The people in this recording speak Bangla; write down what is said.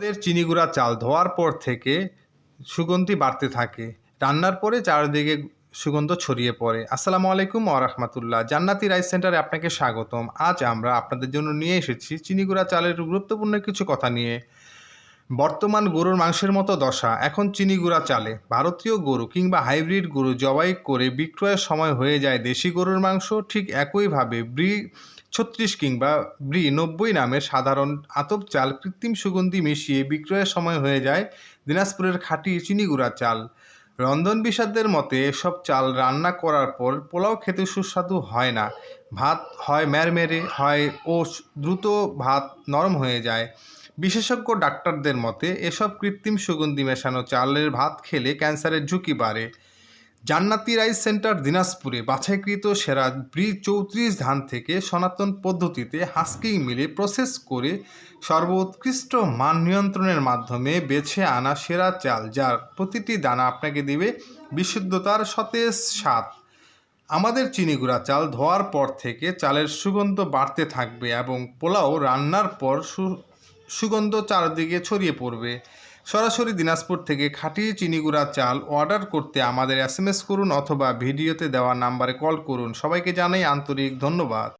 আমাদের চিনি গুঁড়া চাল ধোয়ার পর থেকে সুগন্ধি বাড়তে থাকে। রান্নার পরে চারদিকে সুগন্ধ ছড়িয়ে পড়ে। আসসালামু আলাইকুম ওরহমতুল্লাহ জান্নাতি রাইস সেন্টারে আপনাকে স্বাগতম। আজ আমরা আপনাদের জন্য নিয়ে এসেছি চিনি গুঁড়া চালের গুরুত্বপূর্ণ কিছু কথা নিয়ে। বর্তমান গরুর মাংসের মতো দশা। এখন চিনি গুঁড়া চালে। ভারতীয় গরু কিংবা হাইব্রিড গরু জবাই করে বিক্রয়ের সময় হয়ে যায় দেশি গরুর মাংস। ঠিক একইভাবে ব্রি ছত্রিশ কিংবা ব্রি নব্বই নামের সাধারণ আতপ চাল কৃত্রিম সুগন্ধি মিশিয়ে বিক্রয়ের সময় হয়ে যায় দিনাজপুরের খাঁটি চিনি গুঁড়া চাল। রন্ধন বিষাদদের মতে, এসব চাল রান্না করার পর পোলাও খেতে সুস্বাদু হয় না। ভাত হয় ম্যারমেরে, হয় ও দ্রুত ভাত নরম হয়ে যায়। বিশেষজ্ঞ ডাক্তারদের মতে, এসব কৃত্রিম সুগন্ধি মেশানো চালের ভাত খেলে ক্যান্সারের ঝুঁকি বাড়ে। জান্নাতি রাইস সেন্টার দিনাজপুরে বাছাইকৃত সেরা ব্রি চৌত্রিশ ধান থেকে সনাতন পদ্ধতিতে হাস্কিং মিলে প্রসেস করে সর্বোৎকৃষ্ট মান নিয়ন্ত্রণের মাধ্যমে বেছে আনা সেরা চাল, যার প্রতিটি দানা আপনাকে দিবে বিশুদ্ধতার সতেজ স্বাদ। আমাদের চিনি গুঁড়া চাল ধোয়ার পর থেকে চালের সুগন্ধ বাড়তে থাকবে এবং পোলাও রান্নার পর সু- সুগন্ধ চারদিকে ছড়িয়ে পড়বে। সরাসরি দিনাজপুর থেকে খাঁটি চিনিগুড়া চাল অর্ডার করতে আমাদের এস করুন অথবা ভিডিওতে দেওয়া নাম্বারে কল করুন। সবাইকে জানাই আন্তরিক ধন্যবাদ।